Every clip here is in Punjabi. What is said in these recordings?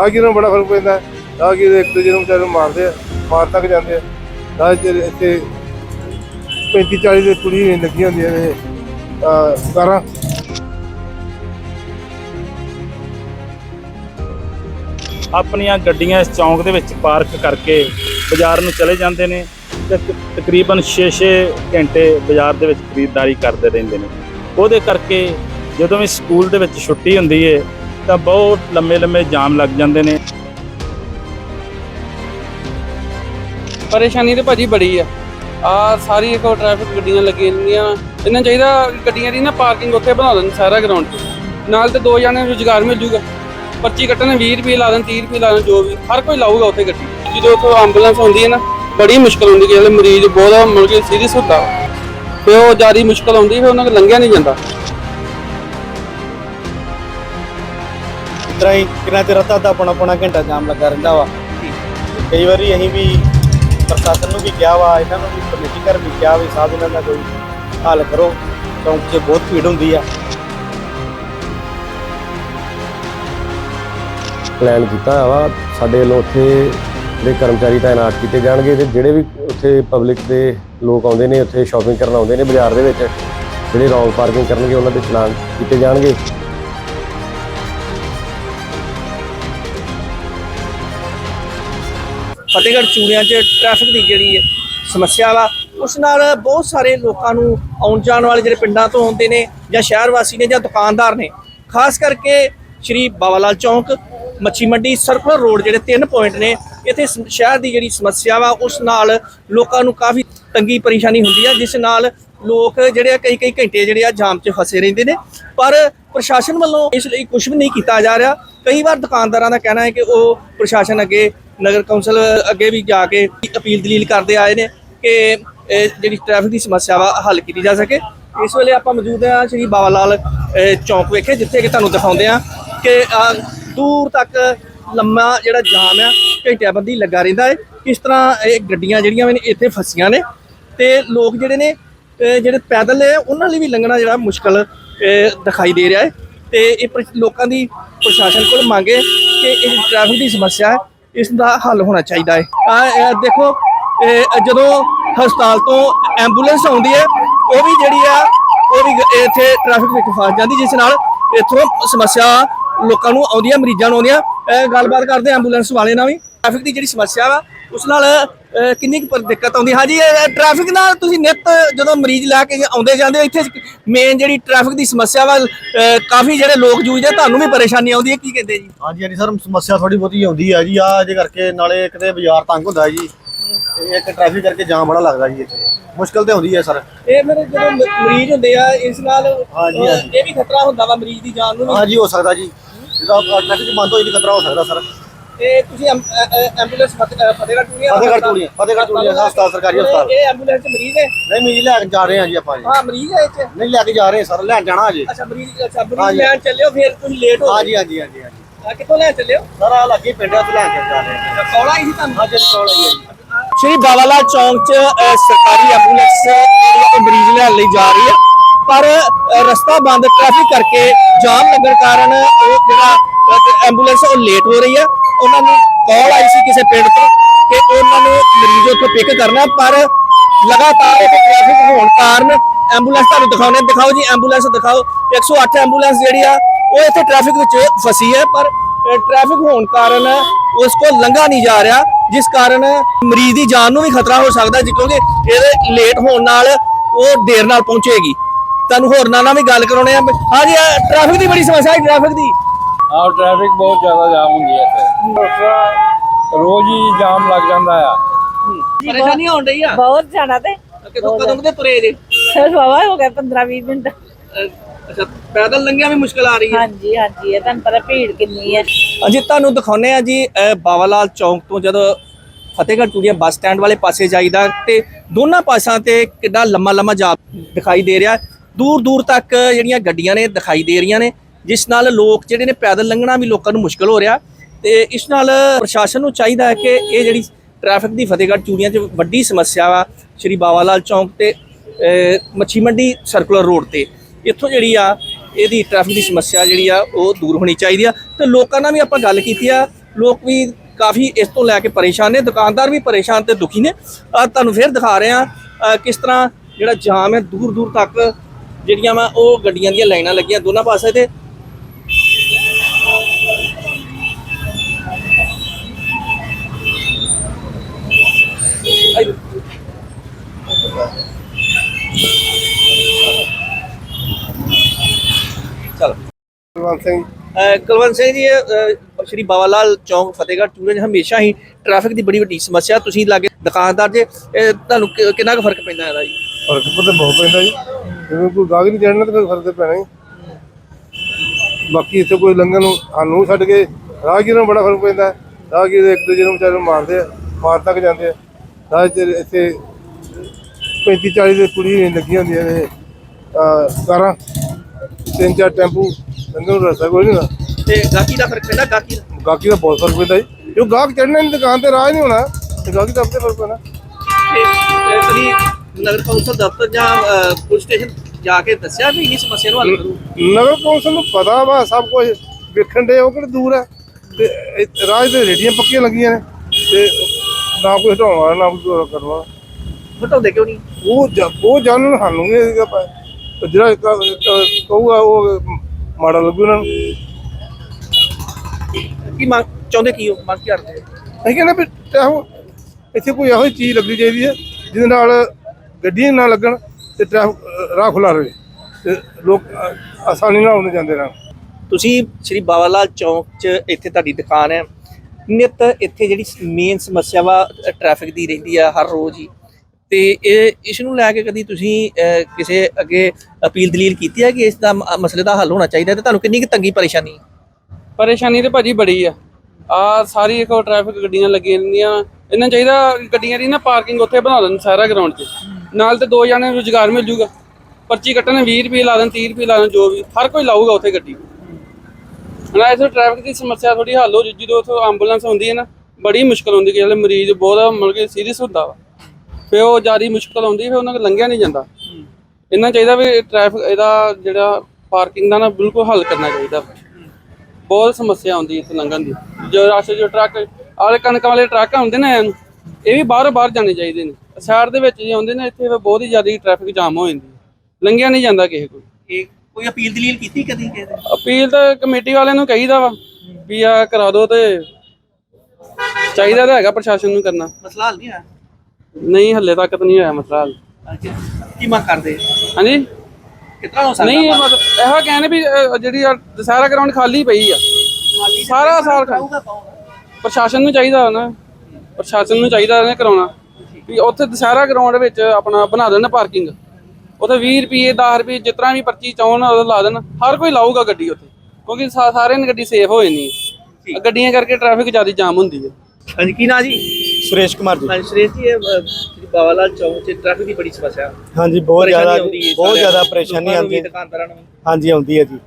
ਰਾਹਗੀਰਾਂ ਨੂੰ ਬੜਾ ਫ਼ਰਕ ਪੈਂਦਾ ਹੈ। ਰਾਹਗੀਰ ਇੱਕ ਦੂਜੇ ਨੂੰ ਵਿਚਾਰੇ ਨੂੰ ਮਾਰਦੇ ਆ, ਮਾਰ ਤੱਕ ਜਾਂਦੇ ਆ। ਰਾਹਗੀਰ ਇੱਥੇ 35 40 ਦੇ ਕੁੜੀ ਲੱਗੀਆਂ ਹੁੰਦੀਆਂ ਨੇ ਕਾਰਾਂ। ਆਪਣੀਆਂ ਗੱਡੀਆਂ ਇਸ ਚੌਂਕ ਦੇ ਵਿੱਚ ਪਾਰਕ ਕਰਕੇ ਬਾਜ਼ਾਰ ਨੂੰ ਚਲੇ ਜਾਂਦੇ ਨੇ ਤੇ ਤਕਰੀਬਨ 6-6 ਘੰਟੇ ਬਾਜ਼ਾਰ ਦੇ ਵਿੱਚ ਖਰੀਦਦਾਰੀ ਕਰਦੇ ਰਹਿੰਦੇ ਨੇ। ਉਹਦੇ ਕਰਕੇ ਜਦੋਂ ਵੀ ਸਕੂਲ ਦੇ ਵਿੱਚ ਛੁੱਟੀ ਹੁੰਦੀ ਹੈ ਤਾਂ ਬਹੁਤ ਲੰਮੇ-ਲੰਮੇ ਜਾਮ ਲੱਗ ਜਾਂਦੇ ਨੇ। ਪਰੇਸ਼ਾਨੀ ਤੇ ਭਾਜੀ ਬੜੀ ਆ। ਆ ਸਾਰੀ ਇੱਕ ਟ੍ਰੈਫਿਕ ਗੱਡੀਆਂ ਲੱਗੀਆਂ ਰਹਿੰਦੀਆਂ ਇਹਨਾਂ ਚਾਹੀਦਾ ਗੱਡੀਆਂ ਦੀ ਨਾ ਪਾਰਕਿੰਗ ਉੱਥੇ ਬਣਾ ਦੇਣ ਸਾਰਾ ਗਰਾਊਂਡ 'ਚ ਨਾਲ ਤੇ ਦੋ ਜਣੇ ਰੁਜ਼ਗਾਰ ਮਿਲ ਜੂਗਾ। ਪਰਚੀ ਕੱਟਣ 20 ਰੁਪਏ ਲਾ ਦੇਣ 30 ਰੁਪਏ ਲਾ ਦੇਣ, ਜੋ ਵੀ। ਹਰ ਕੋਈ ਲਾਊਗਾ ਉੱਥੇ ਗੱਡੀ। ਜਦੋਂ ਉੱਥੋਂ ਐਂਬੂਲੈਂਸ ਆਉਂਦੀ ਹੈ ਨਾ, ਬੜੀ ਮੁਸ਼ਕਲ ਹੁੰਦੀ ਹੈ ਜਿਹੜੇ ਮਰੀਜ਼ ਬਹੁਤ ਮਤਲਬ ਕਿ ਸੀਰੀਅਸ ਹੁੰਦਾ। ਵਾ। ਤੇ ਉਹ ਜ਼ਿਆਦਾ ਮੁਸ਼ਕਲ ਆਉਂਦੀ, ਫਿਰ ਉਹਨਾਂ ਨੂੰ ਲੰਘਿਆ ਨਹੀਂ ਜਾਂਦਾ। ਤਰ੍ਹਾਂ ਹੀ ਕਿੰਨਾ ਚਿਰ ਅੱਧਾ ਅੱਧਾ ਪੌਣਾ ਪੌਣਾ ਘੰਟਾ ਜਾਮ ਲੱਗਾ ਰਹਿੰਦਾ ਵਾ। ਕਈ ਵਾਰੀ ਅਸੀਂ ਵੀ ਪ੍ਰਸ਼ਾਸਨ ਨੂੰ ਵੀ ਕਿਹਾ ਵਾ, ਇਹਨਾਂ ਨੂੰ ਵੀ ਕਮੇਟੀ ਘਰ ਵੀ ਕਿਹਾ ਵੀ ਸਾਹਿਬ, ਇਹਨਾਂ ਦਾ ਕੋਈ ਹੱਲ ਕਰੋ ਚੌਂਕ 'ਚ ਬਹੁਤ ਭੀੜ ਹੁੰਦੀ ਆ। ਪਲਾਨ ਕੀਤਾ ਵਾ, ਸਾਡੇ ਵੱਲੋਂ ਉੱਥੇ ਜਿਹੜੇ ਕਰਮਚਾਰੀ ਤਾਇਨਾਤ ਕੀਤੇ ਜਾਣਗੇ ਤੇ ਜਿਹੜੇ ਵੀ ਉੱਥੇ ਪਬਲਿਕ ਦੇ ਲੋਕ ਆਉਂਦੇ ਨੇ, ਉੱਥੇ ਸ਼ਾਪਿੰਗ ਕਰਨ ਆਉਂਦੇ ਨੇ ਬਾਜ਼ਾਰ ਦੇ ਵਿੱਚ, ਜਿਹੜੇ ਰੌਂਗ ਪਾਰਕਿੰਗ ਕਰਨਗੇ, ਉਹਨਾਂ ਦੇ ਚਲਾਨ ਕੀਤੇ ਜਾਣਗੇ। ਫਤਿਹਗੜ੍ਹ ਚੂੜੀਆਂ 'ਚ ਟ੍ਰੈਫਿਕ ਦੀ ਜਿਹੜੀ ਸਮੱਸਿਆ ਵਾ, ਉਸ ਨਾਲ ਬਹੁਤ ਸਾਰੇ ਲੋਕਾਂ ਨੂੰ ਆਉਣ ਜਾਣ ਵਾਲੇ ਜਿਹੜੇ ਪਿੰਡਾਂ ਤੋਂ ਆਉਂਦੇ ਨੇ ਜਾਂ ਸ਼ਹਿਰ ਵਾਸੀ ਨੇ ਜਾਂ ਦੁਕਾਨਦਾਰ ਨੇ, ਖਾਸ ਕਰਕੇ ਸ਼੍ਰੀ ਬਾਬਾ ਲਾਲ ਚੌਂਕ, ਮੱਛੀ ਮੰਡੀ ਸਰਕੂਲਰ ਰੋਡ ਜਿਹੜੇ ਤਿੰਨ ਪੁਆਇੰਟ ਨੇ, ਇੱਥੇ ਸ਼ਹਿਰ ਦੀ ਜਿਹੜੀ ਸਮੱਸਿਆ ਵਾ, ਉਸ ਨਾਲ ਲੋਕਾਂ ਨੂੰ ਕਾਫੀ ਤੰਗੀ ਪਰੇਸ਼ਾਨੀ ਹੁੰਦੀ ਆ, ਜਿਸ ਨਾਲ ਲੋਕ ਜਿਹੜੇ ਆ ਕਈ ਕਈ ਘੰਟੇ ਜਿਹੜੇ ਆ ਜਾਮ 'ਚ ਫਸੇ ਰਹਿੰਦੇ ਨੇ, ਪਰ ਪ੍ਰਸ਼ਾਸਨ ਵੱਲੋਂ ਇਸ ਲਈ ਕੁਝ ਵੀ ਨਹੀਂ ਕੀਤਾ ਜਾ ਰਿਹਾ। ਕਈ ਵਾਰ ਦੁਕਾਨਦਾਰਾਂ ਦਾ ਕਹਿਣਾ ਹੈ ਕਿ ਉਹ ਪ੍ਰਸ਼ਾਸਨ ਅੱਗੇ ਨਗਰ ਕੌਂਸਲ ਅੱਗੇ ਵੀ ਜਾ ਕੇ ਅਪੀਲ ਦਲੀਲ ਕਰਦੇ ਆਏ ਨੇ ਕਿ ਜਿਹੜੀ ਟ੍ਰੈਫਿਕ ਦੀ ਸਮੱਸਿਆ ਵਾ ਹੱਲ ਕੀਤੀ ਜਾ ਸਕੇ। ਇਸ ਵੇਲੇ ਆਪਾਂ ਮੌਜੂਦ ਹਾਂ ਸ਼੍ਰੀ ਬਾਬਾ ਲਾਲ ਚੌਂਕ ਵਿਖੇ, ਜਿੱਥੇ ਕਿ ਤੁਹਾਨੂੰ ਦਿਖਾਉਂਦੇ ਆ ਕਿ ਦੂਰ ਤੱਕ ਲੰਮਾ ਜਿਹੜਾ ਜਾਮ ਆ ਘੰਟਿਆਂ ਬੰਦੀ ਲੱਗਾ ਰਹਿੰਦਾ ਹੈ ਕਿਸ ਤਰ੍ਹਾਂ ਇਹ ਗੱਡੀਆਂ ਜਿਹੜੀਆਂ ਨੇ, ਇੱਥੇ ਫਸੀਆਂ ਨੇ। ਤੇ ਲੋਕ ਜਿਹੜੇ ਨੇ ਜਿਹੜੇ ਪੈਦਲ ਹੈ, ਉਹਨਾਂ ਲਈ ਵੀ ਲੰਘਣਾ ਜਿਹੜਾ ਮੁਸ਼ਕਲ ਦਿਖਾਈ ਦੇ ਰਿਹਾ ਹੈ ਤੇ ਇਹ ਪ੍ਰ- ਲੋਕਾਂ ਦੀ ਪ੍ਰਸ਼ਾਸਨ ਕੋਲ ਮੰਗ ਹੈ ਕਿ ਇਹ ਟ੍ਰੈਫਿਕ ਦੀ ਸਮੱਸਿਆ ਹੈ ਇਸ ਦਾ ਹੱਲ ਹੋਣਾ ਚਾਹੀਦਾ ਹੈ। ਆ ਦੇਖੋ ਜਦੋਂ ਹਸਪਤਾਲ ਤੋਂ ਐਂਬੂਲੈਂਸ ਆਉਂਦੀ ਹੈ, ਉਹ ਵੀ ਜਿਹੜੀ ਆ, ਉਹ ਵੀ ਇੱਥੇ ਟ੍ਰੈਫਿਕ ਵਿੱਚ ਫਸ ਜਾਂਦੀ, ਜਿਸ ਨਾਲ ਇੱਥੋਂ ਸਮੱਸਿਆ ਲੋਕਾਂ ਨੂੰ ਆਉਂਦੀਆਂ, ਮਰੀਜ਼ਾਂ ਨੂੰ ਆਉਂਦੀਆਂ। ਗੱਲਬਾਤ ਕਰਦੇ ਐਂਬੂਲੈਂਸ ਵਾਲੇ ਨਾਲ ਵੀ। ਟ੍ਰੈਫਿਕ ਦੀ ਜਿਹੜੀ ਸਮੱਸਿਆ ਵਾ, ਉਸ ਨਾਲ ਕਿੰਨੀ ਕੁ ਪਰ ਦਿੱਕਤ ਆਉਂਦੀ? ਹਾਂਜੀ ਟ੍ਰੈਫਿਕ ਨਾਲ ਤੁਸੀਂ ਨਿਤ ਜਦੋਂ ਮਰੀਜ਼ ਲੈ ਕੇ ਆਉਂਦੇ ਜਾਂਦੇ ਹੋ ਇੱਥੇ ਮੇਨ ਜਿਹੜੀ ਟ੍ਰੈਫਿਕ ਦੀ ਸਮੱਸਿਆ ਵਾ ਕਾਫੀ ਜਿਹੜੇ ਲੋਕ ਜੂਝਦੇ ਤੁਹਾਨੂੰ ਵੀ ਪਰੇਸ਼ਾਨੀ ਆਉਂਦੀ ਹੈ ਕੀ ਕਹਿੰਦੇ ਜੀ? ਹਾਂਜੀ ਹਾਂਜੀ ਸਰ ਸਮੱਸਿਆ ਥੋੜੀ ਬਹੁਤੀ ਆਉਂਦੀ ਆ ਜੀ ਆ ਜੇ ਕਰਕੇ ਨਾਲੇ ਕਿਤੇ ਬਾਜ਼ਾਰ ਤੰਗ ਹੁੰਦਾ ਜੀ ਇੱਕ ਟ੍ਰੈਫਿਕ ਕਰਕੇ ਜਾਮ ਬੜਾ ਲੱਗਦਾ ਜੀ ਇੱਥੇ। ਮੁਸ਼ਕਲ ਤੇ ਆਉਂਦੀ ਹੈ ਸਰ। ਇਹ ਮੇਰੇ ਜਦੋਂ ਮਰੀਜ਼ ਹੁੰਦੇ ਆ ਇਸ ਨਾਲ ਹਾਂਜੀ। ਇਹ ਵੀ ਖਤਰਾ ਹੁੰਦਾ ਵਾ ਮਰੀਜ਼ ਦੀ ਜਾਨ ਨੂੰ ਵੀ। ਹਾਂਜੀ ਹੋ ਸਕਦਾ ਜੀ। ਜਿਹਦਾ ਟ੍ਰੈਫਿਕ ਬੰਦ ਹੋਈ ਨਹੀਂ ਖਤਰਾ ਹੋ ਸਕਦਾ ਸਰ। ਤੇ ਤੁਸੀਂ ਐਮ- ਅ- ਐਂਬੂਲੈਂਸ ਫਤਿਹ- ਅ, ਫਤਿਹਗੜ੍ਹ ਟੂਰੀਆ ਫਤਿਹਗੜ੍ਹ ਟੂਲੀਆਂ, ਫਤਿਹਗੜ੍ਹ ਹਸਪਤਾਲ, ਸਰਕਾਰੀ ਹਸਪਤਾਲ। ਇਹ ਐਂਬੂਲੈਂਸ ਮਰੀਜ਼ ਹੈ? ਨਹੀਂ ਮੀਜ਼ ਲੈ ਕੇ ਜਾ ਰਹੇ ਹਾਂ ਜੀ ਆਪਾਂ ਜੀ। ਹਾਂ ਮਰੀਜ਼ ਹੈ ਇੱਥੇ? ਨਹੀਂ ਲੈ ਕੇ ਜਾ ਰਹੇ ਸਰ ਲੈਣ ਜਾਣਾ ਜੀ ਅੱਛਾ ਮਰੀਜ਼ ਅੱਛਾ ਮਰੀਜ਼ ਹਾਂਜੀ। ਲੈਣ ਚੱਲਿਓ ਫਿਰ ਤੁਸੀਂ ਲੇਟ ਹੋ ਹਾਂਜੀ ਹਾਂਜੀ ਹਾਂਜੀ ਹਾਂਜੀ। ਆ, ਕਿੱਥੋਂ ਲੈਣ ਚੱਲਿਓ? ਸਰ ਆ ਲੱਗੀ ਪਿੰਡਾਂ ਤੋਂ ਲੈ ਕੇ ਜਾ ਰਹੇ ਹਾਂ ਕੌੜਾ ਹੀ ਸੀ ਤੁਹਾਨੂੰ? ਹਾਂਜੀ ਕੋਲ ਹੀ ਹੈ ਜੀ। ਸ਼੍ਰੀ ਬਾਵਾਲਾ ਚੌਂਕ 'ਚ ਅ, ਸਰਕਾਰੀ ਐਂਬੂਲੈਂਸ ਜਿਹੜੀ ਉਹ ਮਰੀਜ਼ ਲੈਣ ਲਈ ਜਾ ਰਹੀ ਹੈ। ਪਰ ਅ, ਰਸਤਾ ਬੰਦ ਟ੍ਰੈਫਿਕ ਕਰਕੇ ਜਾਮ ਲੱਗਣ ਕਾਰਨ ਉਹ ਜਿਹੜਾ ਅ, ਐਂਬੂਲੈਂਸ ਉਹ ਲੇਟ ਹੋ ਰਹੀ ਹੈ। ਉਹਨਾਂ ਨੂੰ ਕਾਲ ਆਈ ਸੀ ਕਿਸੇ ਪਿੰਡ ਤੋਂ ਕਿ ਉਹਨਾਂ ਨੂੰ ਮਰੀਜ਼ ਉੱਥੋਂ ਪਿਕ ਕਰਨਾ, ਪਰ ਲਗਾਤਾਰ ਇਹ ਟ੍ਰੈਫਿਕ ਹੋਣ ਕਾਰਨ ਐਂਬੂਲੈਂਸ ਤੁਹਾਨੂੰ ਦਿਖਾਉਣੇ ਦਿਖਾਓ ਜੀ ਐਂਬੂਲੈਂਸ ਦਿਖਾਓ। 108 ਐਂਬੂਲੈਂਸ ਜਿਹੜੀ ਆ, ਉਹ ਇੱਥੇ ਟ੍ਰੈਫਿਕ ਵਿੱਚ ਫਸੀ ਹੈ, ਪਰ ਟ੍ਰੈਫਿਕ ਹੋਣ ਕਾਰਨ ਉਸ ਕੋਲ ਲੰਘਾ ਨਹੀਂ ਜਾ ਰਿਹਾ, ਜਿਸ ਕਾਰਨ ਮਰੀਜ਼ ਦੀ ਜਾਨ ਨੂੰ ਵੀ ਖਤਰਾ ਹੋ ਸਕਦਾ ਜੀ ਕਿਉਂਕਿ ਇਹਦੇ ਲੇਟ ਹੋਣ ਨਾਲ ਉਹ ਦੇਰ ਨਾਲ ਪਹੁੰਚੇਗੀ। ਤੁਹਾਨੂੰ ਹੋਰ ਨਾਲ ਵੀ ਗੱਲ ਕਰਾਉਣੇ ਆ। ਹਾਂਜੀ ਟ੍ਰੈਫਿਕ ਦੀ ਬੜੀ ਸਮੱਸਿਆ ਹੈ ਟ੍ਰੈਫਿਕ ਦੀ। ਹਾਂ ਟ੍ਰੈਫਿਕ ਬਹੁਤ ਜ਼ਿਆਦਾ ਜਾਮ ਹੁੰਦੀ ਹੈ ਇੱਥੇ। ਰੋਜ਼ ਹੀ ਜਾਮ ਲੱਗ ਜਾਂਦਾ ਆ। ਪਰੇਸ਼ਾਨੀ ਹੋਣ ਰਹੀ ਆ? ਬਹੁਤ ਜਾਣਾ ਤੇ। ਕਿਦੋਂ ਕਦੋਂ ਦੇ ਤੁਰੇ ਜੇ? ਵਾਵਾ ਹੋ ਗਿਆ 15 20 ਮਿੰਟ। ਅੱਛਾ ਪੈਦਲ ਲੰਘਿਆ ਵੀ ਮੁਸ਼ਕਲ ਆ ਰਹੀ ਹੈ? ਹਾਂਜੀ ਹਾਂਜੀ ਇਹ ਤੁਹਾਨੂੰ ਪਤਾ ਭੀੜ ਕਿੰਨੀ ਹੈ। ਹਾਂਜੀ ਤੁਹਾਨੂੰ ਦਿਖਾਉਨੇ ਆ ਜੀ ਅਹ ਬਾਵਾਲਾਲ ਚੌਂਕ ਤੋਂ ਜਦੋਂ ਫਤਿਹਗੜ੍ਹ ਚੂੜੀਆਂ ਬੱਸ ਸਟੈਂਡ ਵਾਲੇ ਪਾਸੇ ਜਾਈਦਾ ਤੇ ਦੋਨਾਂ ਪਾਸਾਂ ਤੇ ਕਿੱਡਾ ਲੰਮਾ ਲੰਮਾ ਜਾਮ ਦਿਖਾਈ ਦੇ ਰਿਹਾ। ਦੂਰ ਦੂਰ ਤੱਕ ਜਿਹੜੀਆਂ ਗੱਡੀਆਂ ਨੇ ਦਿਖਾਈ ਦੇ ਰਹੀਆਂ ਨੇ। ਜਿਸ ਨਾਲ ਲੋਕ ਜਿਹੜੇ ਨੇ ਪੈਦਲ ਲੰਘਣਾ ਵੀ ਲੋਕਾਂ ਨੂੰ ਮੁਸ਼ਕਲ ਹੋ ਰਿਹਾ ਤੇ ਇਸ ਨਾਲ ਪ੍ਰਸ਼ਾਸਨ ਨੂੰ ਚਾਹੀਦਾ ਹੈ ਕਿ ਇਹ ਜਿਹੜੀ ਟ੍ਰੈਫਿਕ ਦੀ ਫਤਿਹਗੜ੍ਹ ਚੂੜੀਆਂ 'ਚ ਵੱਡੀ ਸਮੱਸਿਆ ਵਾ, ਸ਼੍ਰੀ ਬਾਵਾ ਲਾਲ ਚੌਂਕ ਤੇ ਮੱਛੀ ਮੰਡੀ ਸਰਕੂਲਰ ਰੋਡ ਤੇ। ਇੱਥੋਂ ਜਿਹੜੀ ਆ, ਇਹਦੀ ਟ੍ਰੈਫਿਕ ਦੀ ਸਮੱਸਿਆ ਜਿਹੜੀ ਆ, ਉਹ ਦੂਰ ਹੋਣੀ ਚਾਹੀਦੀ ਆ। ਤੇ ਲੋਕਾਂ ਨਾਲ ਵੀ ਆਪਾਂ ਗੱਲ ਕੀਤੀ ਆ। ਲੋਕ ਵੀ ਕਾਫੀ ਇਸ ਤੋਂ ਲੈ ਕੇ ਪਰੇਸ਼ਾਨ ਨੇ, ਦੁਕਾਨਦਾਰ ਵੀ ਪਰੇਸ਼ਾਨ ਤੇ ਦੁਖੀ ਨੇ। ਤੁਹਾਨੂੰ ਫਿਰ ਦਿਖਾ ਰਹੇ ਆ ਕਿਸ ਤਰ੍ਹਾਂ ਜਿਹੜਾ ਜਾਮ ਹੈ ਦੂਰ ਦੂਰ ਤੱਕ ਜਿਹੜੀਆਂ ਵਾ, ਉਹ ਗੱਡੀਆਂ ਦੀਆਂ ਲਾਈਨਾਂ ਲੱਗੀਆਂ ਦੋਨਾਂ ਪਾਸੇ ਤੇ। ਚਲੋ। ਕੁਲਵੰਤ ਸਿੰਘ। ਅਹ ਕੁਲਵੰਤ ਸਿੰਘ ਜੀ ਅਹ, ਸ਼੍ਰੀ ਬਾਬਾ ਲਾਲ ਚੌਂਕ ਫਤਿਹਗੜ੍ਹ ਚੂਰਨ 'ਚ ਹਮੇਸ਼ਾ ਹੀ ਟ੍ਰੈਫਿਕ ਦੀ ਬੜੀ ਵੱਡੀ ਸਮੱਸਿਆ। ਤੁਸੀਂ ਲਾਗੇ ਦੁਕਾਨਦਾਰ ਜੇ ਇਹ ਤੁਹਾਨੂੰ ਕਿ- ਕਿੰਨਾ ਕੁ ਫ਼ਰਕ ਪੈਂਦਾ ਇਹਦਾ ਜੀ? ਫ਼ਰਕ ਤਾਂ ਬਹੁਤ ਪੈਂਦਾ ਜੀ। ਜਿਵੇਂ ਕੋਈ ਗਾਹਕ ਨਹੀਂ ਚੜਨਾ ਤਾਂ ਕੋਈ ਫ਼ਰਕ ਤਾਂ ਪੈਣਾ ਹੀ। ਬਾਕੀ ਇੱਥੇ ਕੋਈ ਲੰਘਣ ਨੂੰ ਸਾਨੂੰ ਛੱਡ ਕੇ ਰਾਹਗੀਰਾਂ ਨੂੰ ਬੜਾ ਫ਼ਰਕ ਪੈਂਦਾ। ਰਾਹਗੀਰ ਇੱਕ ਦੂਜੇ ਨੂੰ ਵਿਚਾਰੇ ਨੂੰ ਮਾਰਦੇ ਆ ਮਾਰ ਤੱਕ ਜਾਂਦੇ ਆ। ਰਾਹ 'ਚ ਇੱਥੇ 35 40 ਦੇ ਕੁੜੀ ਲੱਗੀਆਂ ਹੁੰਦੀਆਂ ਨੇ ਕਾਰਾਂ ਤਿੰਨ ਚਾਰ ਟੈਂਪੂ ਲੰਘਣ ਨੂੰ ਰਸਤਾ ਕੋਈ ਨਹੀਂ ਹੁੰਦਾ। ਤੇ ਗਾਕੀ ਦਾ ਫ਼ਰਕ ਪੈਂਦਾ ਗਾਕੀ ਦਾ? ਗਾਹਕੀ ਦਾ ਬਹੁਤ ਫ਼ਰਕ ਪੈਂਦਾ ਜੀ। ਜੋ ਗਾਹਕ ਚੜਨਾ ਨਹੀਂ ਦੁਕਾਨ ਤੇ ਰਾਹ ਨਹੀਂ ਹੋਣਾ ਤੇ ਗਾਹਕੀ ਦਾ ਫ਼ਰਕ ਪੈਣਾ। ਤੇ ਕਦੀ ਨਗਰ ਕੌਂਸਲ ਦਫ਼ਤਰ ਜਾਂ ਪੁਲਿਸ ਸਟੇਸ਼ਨ ਜਾ ਕੇ ਦੱਸਿਆ ਵੀ ਇਹ ਸਮੱਸਿਆ ਨੂੰ ਹੱਲ ਕਰੂ? ਨਗਰ ਕੌਂਸਲ ਨੂੰ ਪਤਾ ਵਾ ਸਭ ਕੁਝ ਵੇਖਣ ਦੇ ਉਹ ਕਿਹੜੇ ਦੂਰ ਹੈ ਤੇ ਰਾਜ ਦੇ ਰੇਡੀਆਂ ਪੱਕੀਆਂ ਲੱਗੀਆਂ ਨੇ। ਤੇ ਨਾ ਕੋਈ ਹਟਾਉਣ ਵਾਲਾ ਨਾ ਕੋਈ ਕਰਨ। ਵਾਲਾ ਹਟਾਉਂਦੇ ਕਿਉਂ ਨਹੀਂ? ਉਹ ਜ- ਉਹ ਜਾਣਨ ਸਾਨੂੰ ਨਹੀਂ ਇਹਦਾ ਪ- ਜਿਹੜਾ ਕ- ਕ- ਕਹੂਗਾ ਉਹ ਮਾੜਾ ਲੱਗੂ ਉਹਨਾਂ ਨੂੰ। ਕੀ ਮੰਗ ਚਾਹੁੰਦੇ ਕੀ ਹੋ? ਮੰਗ ਕੀ ਕਰਦੇ ਅਸੀਂ ਕਹਿੰਦੇ ਵੀ ਇਹੋ ਇੱਥੇ ਕੋਈ ਇਹੋ ਜਿਹੀ ਚੀਜ਼ ਲੱਗਣੀ ਚਾਹੀਦੀ ਹੈ ਜਿਹਦੇ ਨਾਲ ਗੱਡੀਆਂ ਨਾ ਲੱਗਣ ਤੇ ਟ੍ਰੈਫਿਕ ਰਾਹ ਖੁੱਲਾ ਰਹੇ। ਤੇ ਲੋਕ ਅ, ਆਸਾਨੀ ਨਾਲ ਆਉਂਦੇ ਜਾਂਦੇ ਰਹਿਣ। ਤੁਸੀਂ ਸ਼੍ਰੀ ਬਾਬਾ ਲਾਲ ਚੌਂਕ 'ਚ ਇੱਥੇ ਤੁਹਾਡੀ ਦੁਕਾਨ ਹੈ। ਨਿਤ ਇੱਥੇ ਜਿਹੜੀ ਮੇਨ ਸਮੱਸਿਆ ਵਾ ਟ੍ਰੈਫਿਕ ਦੀ ਰਹਿੰਦੀ ਆ ਹਰ ਰੋਜ਼ ਹੀ। ਤੇ ਇਹ, ਇਸ ਨੂੰ ਲੈ ਕੇ ਕਦੀ ਤੁਸੀਂ ਕਿਸੇ ਅੱਗੇ ਅਪੀਲ ਦਲੀਲ ਕੀਤੀ ਹੈ ਕਿ ਇਸ ਦਾ ਮਸਲੇ ਦਾ ਹੱਲ ਹੋਣਾ ਚਾਹੀਦਾ ਤੇ ਤੁਹਾਨੂੰ ਕਿੰਨੀ ਕੁ ਤੰਗੀ ਪਰੇਸ਼ਾਨੀ? ਪਰੇਸ਼ਾਨੀ ਤੇ ਭਾਜੀ ਬੜੀ ਆ। ਆ ਸਾਰੀ ਇੱਕ ਟ੍ਰੈਫਿਕ ਗੱਡੀਆਂ ਲੱਗੀਆਂ ਰਹਿੰਦੀਆਂ। ਇਹਨਾਂ ਚਾਹੀਦਾ ਗੱਡੀਆਂ ਦੀ ਨਾ ਪਾਰਕਿੰਗ ਉੱਥੇ ਬਣਾ ਦੇਣ ਸਾਰਾ ਗਰਾਊਂਡ 'ਚ ਨਾਲ ਤੇ ਦੋ ਜਣੇ ਰੁਜ਼ਗਾਰ ਮਿਲ ਜੂਗਾ। ਪਰਚੀ ਕੱਟਣ 20 ਰੁਪਏ ਲਾ ਦੇਣ 30 ਰੁਪਏ ਲਾ ਦੇਣ, ਜੋ ਵੀ, ਹਰ ਕੋਈ ਲਾਊਗਾ ਉੱਥੇ ਗੱਡੀ। ਨਾ ਇਸ ਟ੍ਰੈਫਿਕ ਦੀ ਸਮੱਸਿਆ ਥੋੜੀ ਹੱਲ ਹੋ ਜੂ ਜਦੋਂ ਉੱਥੋਂ ਐਂਬੂਲੈਂਸ ਆਉਂਦੀ ਹੈ ਨਾ, ਬੜੀ ਮੁਸ਼ਕਲ ਹੁੰਦੀ ਕਿ ਜਿਹੜੇ ਮਰੀਜ਼ ਬਹੁਤ ਮਤਲਬ ਕਿ ਸੀਰੀਅਸ ਹੁੰਦਾ ਵਾ। ਫਿਰ ਉਹ ਜ਼ਿਆਦਾ ਮੁਸ਼ਕਲ ਆਉਂਦੀ, ਫਿਰ ਉਹਨਾਂ ਕੋਲ ਲੰਘਿਆ ਨਹੀਂ ਜਾਂਦਾ। ਇਹਨਾਂ ਚਾਹੀਦਾ ਵੀ ਟ੍ਰੈਫਿਕ ਇਹਦਾ ਜਿਹੜਾ ਪਾਰਕਿੰਗ ਦਾ ਨਾ ਬਿਲਕੁਲ ਹੱਲ ਕਰਨਾ ਚਾਹੀਦਾ ਬਹੁਤ ਸਮੱਸਿਆ ਆਉਂਦੀ ਇੱਥੇ ਲੰਘਣ ਦੀ। ਜੋ ਰਸ਼, ਜੋ ਟਰੱਕ, ਆਲੇ ਕਣਕਾਂ ਵਾਲੇ ਟਰੱਕ ਆਉਂਦੇ ਨੇ, ਇਹ ਵੀ ਬਾਹਰੋਂ ਬਾਹਰ ਜਾਣੇ ਚਾਹੀਦੇ ਨੇ। ਸਾਈਡ ਦੇ ਵਿੱਚ ਜੇ ਆਉਂਦੇ ਨੇ, ਇੱਥੇ ਬਹੁਤ ਹੀ ਜ਼ਿਆਦਾ ਟ੍ਰੈਫਿਕ ਜਾਮ ਹੋ ਜਾਂਦੀ ਲੰਘਿਆ ਨਹੀਂ ਜਾਂਦਾ ਕਿਸੇ ਕੋਲ। ਕੋਈ ਅਪੀਲ ਦਲੀਲ ਕੀਤੀ ਕਦੀ ਕਿਸੇ ਨੇ? ਅਪੀਲ ਤਾਂ ਕਮੇਟੀ ਵਾਲਿਆਂ ਨੂੰ ਕਹੀਦਾ ਵਾ ਵੀ ਆ ਕਰਾ ਦਿਓ ਤੇ ਚਾਹੀਦਾ ਤਾਂ ਹੈਗਾ ਪ੍ਰਸ਼ਾਸਨ ਨੂੰ ਕਰਨਾ। ਮਸਲਾ ਹੱਲ ਨਹੀਂ ਹੋਇਆ? ਨਹੀਂ ਹੱਲੇ ਤੱਕ ਤਾਂ ਨਹੀਂ ਹੋਇਆ ਮਸਲਾ ਹੱਲ। ਅੱਛਾ। ਕੀ ਮੰਗ ਕਰਦੇ? ਹਾਂਜੀ? ਕਿਤਨਾ ਹੋ ਸਕਦਾ ਨਹੀਂ ਇਹ ਮਤਲਬ ਇਹੋ ਕਹਿੰਦੇ ਵੀ ਅਹ, ਜਿਹੜੀ ਆ ਦਸਹਿਰਾ ਗਰਾਊਂਡ ਖਾਲੀ ਪਈ ਆ। ਸਾਰਾ ਸਾਲ ਪ੍ਰਸ਼ਾਸਨ ਨੂੰ ਚਾਹੀਦਾ ਨਾ। ਪ੍ਰਸ਼ਾਸਨ ਨੂੰ ਚਾਹੀਦਾ ਨੇ ਕਰਾਉਣਾ। ਵੀ ਉੱਥੇ ਦੁਸਹਿਰਾ ਗਰਾਊਂਡ ਵਿੱਚ ਆਪਣਾ ਬਣਾ ਦੇਣ ਪਾਰਕਿੰਗ ਉੱਥੇ 20 ਰੁਪਏ 10 ਰੁਪਏ ਜਿਤਨਾ ਵੀ ਪਰਚੀ ਚਾਹਣ ਉਹ ਲਾ ਦੇਣ। ਹਰ ਕੋਈ ਲਾਊਗਾ ਗੱਡੀ ਉੱਥੇ ਕਿਉਂਕਿ ਸਾ- ਸਾਰਿਆਂ ਦੀ ਗੱਡੀ ਸੇਫ ਹੋ ਹੈ ਗੱਡੀਆਂ ਕਰਕੇ ਟ੍ਰੈਫਿਕ ਜ਼ਿਆਦਾ ਜਾਮ ਹੁੰਦੀ ਹੈ। ਹਾਂਜੀ ਕੀ ਨਾਂ ਜੀ? ਸੁਰੇਸ਼ ਕੁਮਾਰ ਜੀ। ਹਾਂਜੀ ਸੁਰੇਸ਼ ਜੀ ਇਹ ਅਹ, ਸ਼੍ਰੀ ਬਾਬਾ ਲਾਲ ਚੌਂਕ 'ਚ ਟ੍ਰੈਫਿਕ ਦੀ ਬੜੀ ਸਮੱਸਿਆ। ਹਾਂਜੀ ਬਹੁਤ ਜ਼ਿਆਦਾ ਪਰੇਸ਼ਾਨੀ ਆਉਂਦੀ ਹੈ ਬਹੁਤ ਸਾਰਿਆਂ ਜ਼ਿਆਦਾ ਨੂੰ, ਪਰੇਸ਼ਾਨੀ ਲੋਕਾਂ ਨੂੰ ਵੀ, ਆਉਂਦੀ ਹੈ ਦੁਕਾਨਦਾਰਾਂ ਨੂੰ ਵੀ। ਹਾਂਜੀ ਆਉਂਦੀ ਹੈ ਜੀ।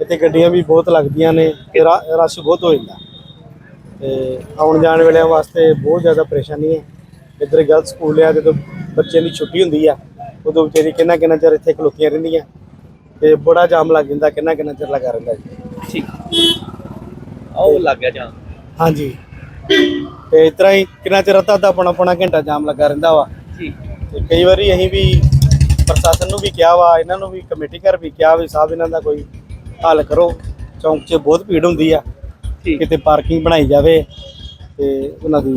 ਇੱਥੇ ਗੱਡੀਆਂ ਵੀ ਬਹੁਤ ਲੱਗਦੀਆਂ ਨੇ ਤੇ ਰਾ- ਰਸ਼ ਬਹੁਤ ਹੋ ਜਾਂਦਾ। ਤੇ ਆਉਣ ਜਾਣ ਵਾਲਿਆਂ ਵਾਸਤੇ ਬਹੁਤ ਜ਼ਿਆਦਾ ਪਰੇਸ਼ਾਨੀ ਹੈ। ਇੱਧਰ ਗਲਤ ਸਕੂਲ ਆ ਜਦੋਂ ਬੱਚਿਆਂ ਦੀ ਛੁੱਟੀ ਹੁੰਦੀ ਆ ਉਦੋਂ ਵਿਚਾਰੀ ਕਿੰਨਾ ਕਿੰਨਾ ਚਿਰ ਇੱਥੇ ਖਲੋਤੀਆਂ ਰਹਿੰਦੀਆਂ ਤੇ ਬੜਾ ਜਾਮ ਲੱਗ ਜਾਂਦਾ ਕਿੰਨਾ ਕਿੰਨਾ ਚਿਰ ਲੱਗਾ ਰਹਿੰਦਾ ਜੀ। ਠੀਕ। ਆਓ ਲੱਗ ਗਿਆ ਜਾਂ ਹਾਂਜੀ। ਤੇ ਇਸ ਤਰ੍ਹਾਂ ਹੀ ਕਿੰਨਾ ਚਿਰ ਅੱਧਾ ਅੱਧਾ ਪੌਣਾ ਪੌਣਾ ਘੰਟਾ ਜਾਮ ਲੱਗਾ ਰਹਿੰਦਾ ਵਾ। ਜੀ ਤੇ ਕਈ ਵਾਰੀ ਅਸੀਂ ਵੀ ਪ੍ਰਸ਼ਾਸਨ ਨੂੰ ਵੀ ਕਿਹਾ ਵਾ ਇਹਨਾਂ ਨੂੰ ਵੀ ਕਮੇਟੀ ਘਰ ਵੀ ਕਿਹਾ ਵੀ ਸਾਹਿਬ ਇਹਨਾਂ ਦਾ ਕੋਈ ਹੱਲ ਕਰੋ। ਚੌਂਕ 'ਚ ਬਹੁਤ ਭੀੜ ਹੁੰਦੀ ਆ। ਕਿਤੇ ਪਾਰਕਿੰਗ ਬਣਾਈ ਜਾਵੇ ਤੇ ਉਹਨਾਂ ਦੀ